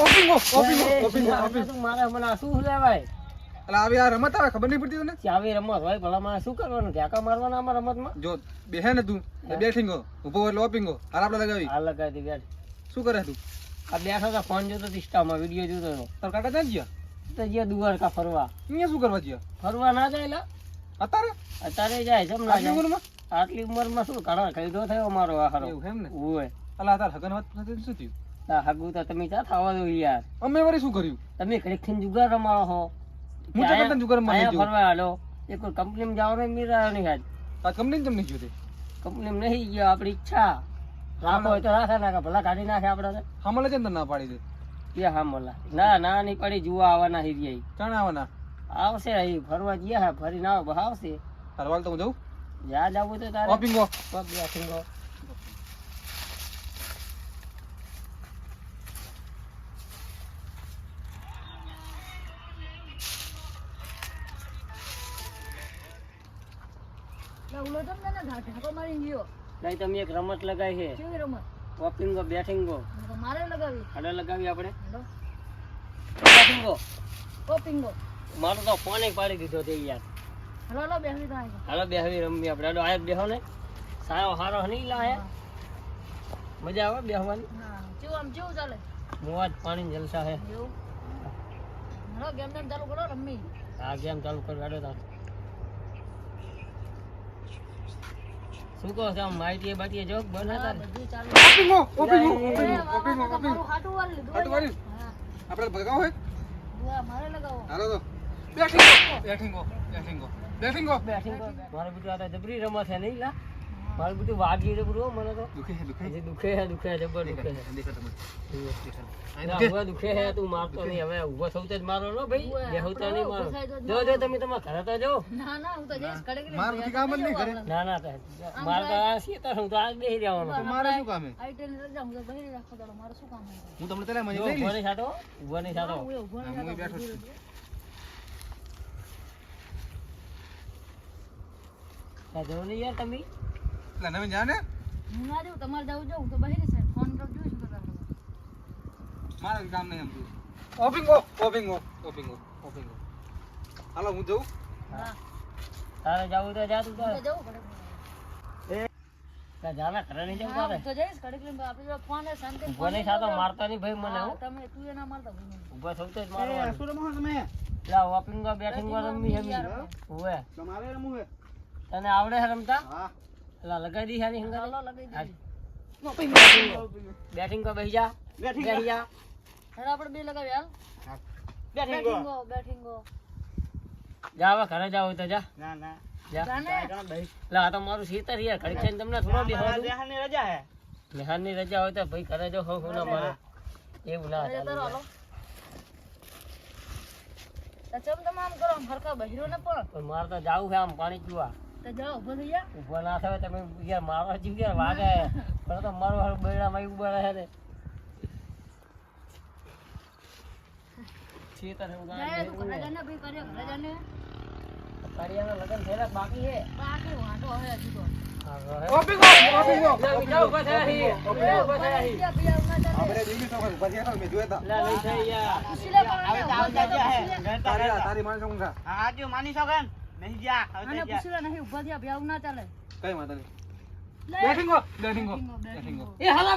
ઓપિંગો ઓપિંગો ઓપિંગો આ ઓપિંગ તું મારે હમણાં શું લેવાય? એટલે આવી આ રમત આવે ખબર નહીં પડતી તને? આવી રમત હોય ભલા મારે શું કરવાનું? ઢાકા મારવાના આમાં રમતમાં? જો બેહે ને તું બેઠીંગો ઊભો એટલે ઓપિંગો હાલ આપણે લગાવી. આ લગાવી દી બેઠ. શું કરે તું? આ બેઠો તો ફોન જોતો ઇન્સ્ટામાં વીડિયો જોતો હતો. તાર કાકા ત્યાં ગયા? તો જે દ્વારકા ફરવા. અહીંયા શું કરવા ગયા ફરવા ના જાય લા. અત્યારે? અત્યારે જાય જમ ના આટલી જાય. ઉંમરમાં? આટલી ઉંમરમાં શું? ઘણા કઈડો થયો મારો એવું એમ ને? ઓય અલા તાર હગન વાત શું થયું? હગું તો તમે ચા થવા દો યાર? અમે વળી શું કર્યું? તમે ઘડીક થઈને જુગાર રમાડો હો. હું તો કરતા જુગાર રમવા જો ફરવા હાલો. એ કોઈ કંપનીમાં જવાનો મીરા નહીં આજ આ કંપની તમને જોતે કંપનીમાં નહીં ગયો આપણી ઈચ્છા. રાખો હોય તો રાખે નાખે ભલા કાઢી નાખે આપણે હમલે છે ના પાડી દે? કે હા મોલા ના ના નહીં પડી જુવા આવવાના હિરિયા ચાણે આવવાના? આવશે અહીં ફરવા ગયા ફરી ના આવશે. ફરવા તો હું જઉં? જ્યાં જવું તો તારે. ઓપિંગો પગ ગયો. નહીં તમે એક રમત લગાવી છે. વોકિંગો બેઠિંગો હાડે લગાવી. આપણે. બેઠિંગો મારો તો ફોન એક પાડી દીધો તે યાર. હાલો બેહવી રમી આપણે. હલો આયક બેહો ને. સાયો હારો નહીં લાહે મજા આવે બેહવાની? મોજ પાણી જલસા હે. આ ગેમ ચાલુ કરો કાઢો તાર શું કહો છો આમ માહિતી બાતી જોક બને તારે ઓપિંગો ઓપિંગો ઓપિંગો ઓપિંગો ઓપિંગો હાટુ વાળી આપણે ભગાવ હોય? હાલો તો. બેઠીંગો બેઠીંગો બેઠીંગો બેઠીંગો બેઠીંગો મારે બીજું આ જબરી રમત છે નહીં લા. મારે બધું વાગી જબરું હો મને તો. દુખે છે દુખે? દુખે હે દુખે છે જબર દુખે છે. દેખા? તમે હવે દુખે છે તું મારતો નહીં હવે ઊભો થવું તો જ મારો નો ભાઈ. બેહું તો નહીં મારો. જો જો તમે તમારા ઘરે તો જો માર પછી કામ જ નહીં કરે. ના ના તો મારે તો આ છે તો હું તો આજ બેસી રહેવાનો તો મારે શું કામ હે હું તમને તને મજા લઈ લઈશ. નહીં થાતો ઊભો નહીં થાતો. હું બેઠો છું. ત્યાં નહીં યાર તમે. એટલે નવીન જાને? મારે કામ નહીં સમજુ. ઓપિંગો ઓપિંગો ઓપિંગો ઓપિંગો હાલો હું જઉં? તારે જવું તો જા તું તારે ત્યાં જાના ઘરે નહીં જવું તારે? ઊભો નહીં થાતો મારતો નહીં ભાઈ મને હું ઊભો થવું તો જ મારવાનું. શું રમો તમે? લા વોપિંગો બેઠિંગો રમી હમી. ઓવે તમારે રમવું હે? તને આવડે રમતા? હા. લા લગાઈ દી હાની હંગા બેટિંગ કો બેહી જા. બેહી જા. બેટિંગ કો હવે ઘરે જાવ તો જા. ના ના. જા. લા આ તો મારું સીતર યાર ઘડી છે તમને થોડો રજા હે. રજા હોય તો ભાઈ ઘરે જો હો હો ના મારે. એવું ના ચાલે યાર. પણ મારે તો જાવું છે આમ પાણી પીવા. ઊભો ના થાય તમે યાર મારો જીવ યાર વાગે. પણ તો મારો હાલ બેડામાં ઊભા રહે ને. લગન થયેલા બાકી છે. બીજા થયા. આપણે દિલ્હી તો ઊભા થયા મેં જોયા. લા. બેઠીંગો, બેઠીંગો, બેઠીંગો. એ હાલા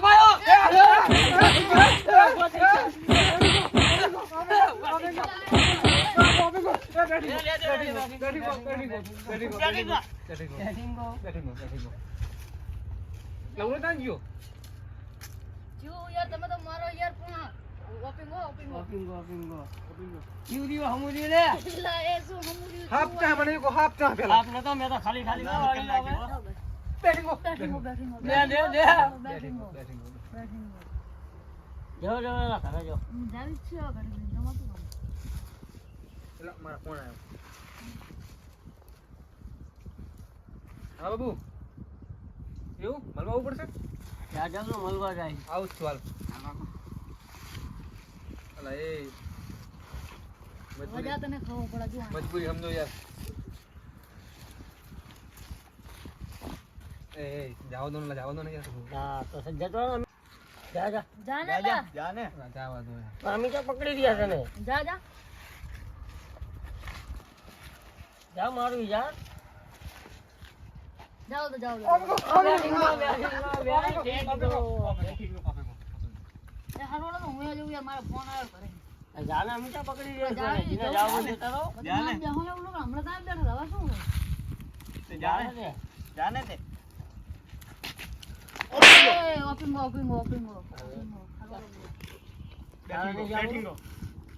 ભાઈઓ! એ. લવડો ત્યાં ગયો? દીવો હમુજી લે. હાફ ચા મને કહો, હાફ ચા પેલા. આપને તો મેં તો ખાલી ખાલી વાળી લાવે. બેઠીંગો, લે, લે, લે. બેઠીંગો, બેઠીંગો. જો, જો, ઘરે જો. એલા, મારા ફોન આવ્યો. હા. બાબુ? એવું? મળવા આવવું પડશે? ત્યાં જાવ મળવા જાય. આવું છું હાલ. અલા એ. મજબૂરી. મજબૂરી સમજો યાર. એ એ જાવ દો ને જાવ દો ને યાર હા, તો જતો રહો જા જા. જા ને જા જાને જાવા દો અમે તો પકડી રહ્યા છે ને. જા જા. જા મારું યાર જાઓ તો જાઓ. હારોડો તો હું જવું યાર મારો ફોન આવ્યો ઘરે. જાને અમે પકડી રહ્યા છે? ને જીને જાવું તારો. બધું નામ એવું લોકો હમણાં તાર બેઠા હવે શું હોય? જાને છે. જાને તે. એ ઓપિંગો ઓપિંગો ઓપિંગો જાને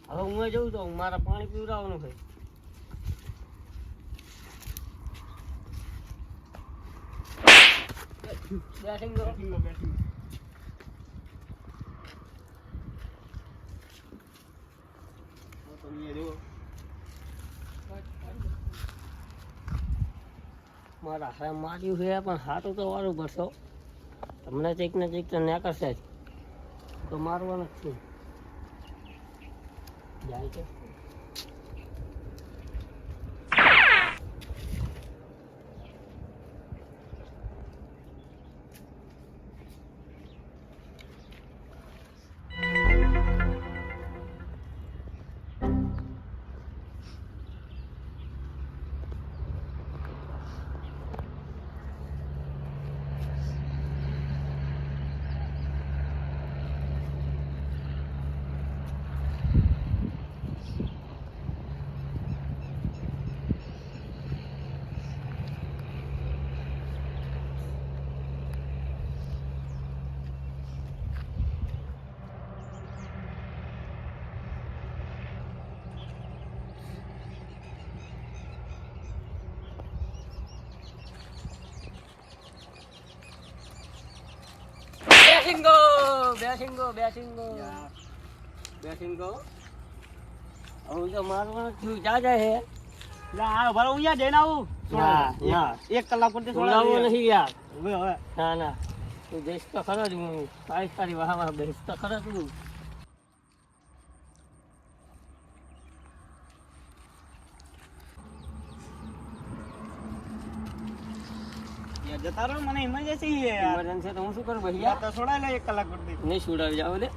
હવે હું જઉં તો મારા પાણી પીવડાવવાનું છે. બેટિંગ ગયો. મારા હારે માર્યું છે, પણ હાટું તો વારું કરશો. તમને ચીક ને ચીક તો ન્યા કરશે જ. તો મારવા છું. જાય છે. બેસિંગો બેસિંગો બેસિંગો. બેસિંગો. હું તો મારવાનું જ છું જા જાય હે હા ભરો હું યા જઈને આવું. ના એક કલાક યાર. હવે હવે. ના ના. તું બેસ તો ખરો જ હું. તારી તારી વાહ વાહ બેસ તો ખરો તું જતા રહો મને ઇમરજન્સી છે ઇમરજન્સી તો હું શું કરું ભૈયા તો છોડાય લે એક કલાક પૂરતી નહીં છોડાવી જાવ લે.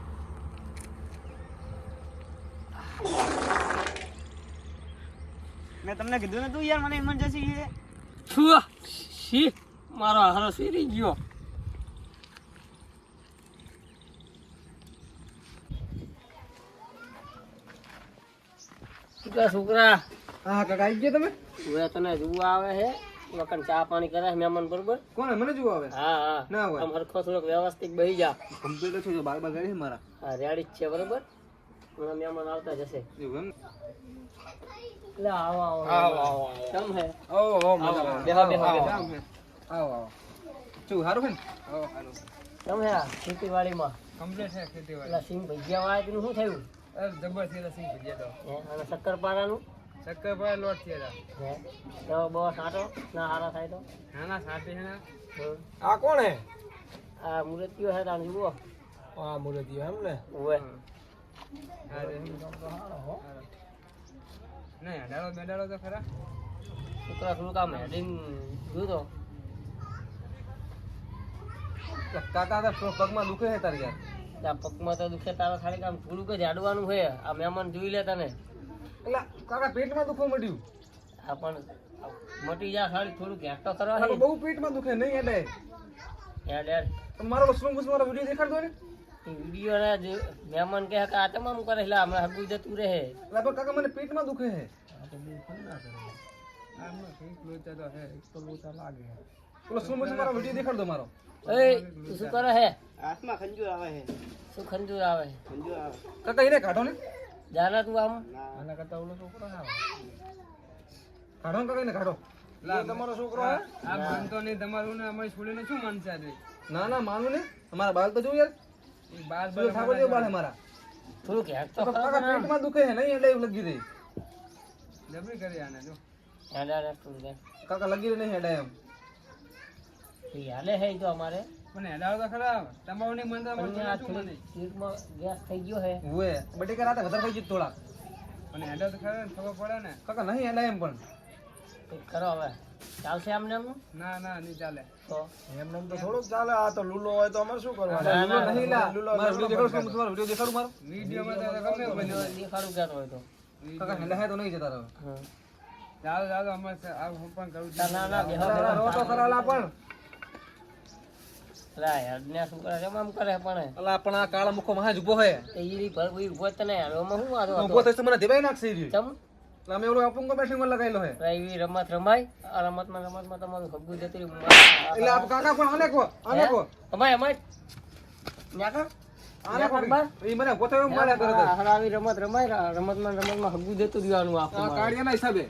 મેં તમને કીધું ને તું યાર મને ઇમરજન્સી છે. છું શી? મારો હારો સીરી ગયો. છોકરા છોકરા? હા કાકા આવી ગયા તમે? તને જોવા આવે છે વખત ચા પાણી કરાય મહેમાન બરોબર? કોણ મને જુઓ આવે? હા હા. ના હોય. આમ હરખો થોડોક વ્યવસ્થિત બેહી જા. કમ્પ્યુટર છે બાર બાર ગાડી મારા. હા રેડી જ છે બરોબર? હમણાં મહેમાન આવતા જશે એવું એમ એટલે આવો આવો આવો, આવો, કેમ હે? ઓ આવો, મજા બેહો, બેહો, આવો. આવો. આવો શું સારું હે ઓ સારું. કેમ હે ખેતીવાડીમાં? કમ્પ્લીટ છે ખેતીવાડી. લા સિંગ ભજીયા વાળા શું થયું? જબર છે રસી ભજીયા તો. અને શક્કરપારાનું? શક્કર પર લોટ છે હે તો બહુ સાટો ના હારા થાય તો. ના ના સાચી છે ને. આ કોણ હે? આ મૂર્તિઓ છે તાણ જુઓ. આ મૂર્તિ એમ ને? ઉવે. નહીં અડાડો બેડાડો તો ખરા. છોકરા થોડુંક આમ હેડિંગ જોતો કાકા તો પગમાં દુખે છે તાર યાર. પગમાં તો દુખે તારા ખાલી આમ થોડુંક જ હાડવાનું છે. આ મહેમાન જોઈ લે તને. એટલે કાકા પેટમાં દુખવા મળ્યું હા પણ મોટી જા ખાલી થોડું ઘેટ તો કરવા બહુ પેટમાં દુખે નહીં એટલે હેડ હેડ. તો મારો વસલું બસ મારો વીડિયો દેખાડતો ને. વીડિયો ને જે મહેમાન કહે કે આ તમામ કરે એટલે હમણાં હગું જતું રહે. એટલે પણ કાકા મને પેટમાં દુખે છે પેલો શું બસ મારો વીડિયો મારો. એ શું કરે ખંજૂર આવે છે શું ખંજૂર આવે? ખંજૂર આવે. કાકા એને કાઢો ને. જાના તું આમ આના કરતા ઓલો છોકરો ના કાઢો ને કાકા એને કાઢો તમારો છોકરો હે આ માનતો નહીં તમારું ને અમારી છોડીને શું માનશે આજે ના ના માનું ને અમારા બાલ તો જો યાર બાલ બાલ ઠાકોર જેવો બાલ અમારા મારા કે તો કાકા પેટમાં દુખે છે નહીં એટલે એવું લગી રહી જબરી કરી આને જો. કાકા લગી રહી નહીં હેડા એમ હાલે હે તો અમારે. મને હેડાવો તો ખરા તમારું શું થોડી માને ગેસ થઈ ગયો હે. ઓએ બટે કે રાતે વધારે થઈ ગયું થોડા મને હેડા તો ખરા ને ખબર પડે ને. કાકા નહીં હેડા એમ પણ. કરો હવે. ચાલશે આમને એમ ના ના નહીં ચાલે. તો? એમને તો થોડું ચાલે આ તો લૂલો હોય તો અમારે શું કરવાનું? ના, નહીં લા. લૂલો મારો. વીડિયો દેખાડું તમારો વિડિયો દેખાડું મારો વિડીયોમાં તો ગમે બન્યો? દેખાડું ક્યાં હોય તો? કાકા હેલા હે તો નહીં જતા રહો. ચાલો ચાલો અમારે આ હું પણ કરું ના ના દેખાડો તો ખરા અલા પણ. યાર શું કરે છે આમ કરે પણ? અલા પણ આ કાળા મુખો માં ઊભો હે. એ ઈ ભર ઈ ઊભો જ નહીં શું વાંધો હતો? ઊભો થશે મને દેવાઈ નાખશે ઈ ચમ? એટલે ઓલો અપંગો બેઠિંગ લગાવેલો હે. એવી રમત રમાય. આ રમતમાં રમતમાં તમારું હગું જતી. એટલે આપ કાકા પણ આને કહો આને કહો અમાય અમાય ન્યા આને કહો ઈ મને મારે જ. રમત રમાય રમતમાં રમતમાં હગું જતું રહેવાનું આખું આ. કાળિયાના હિસાબે.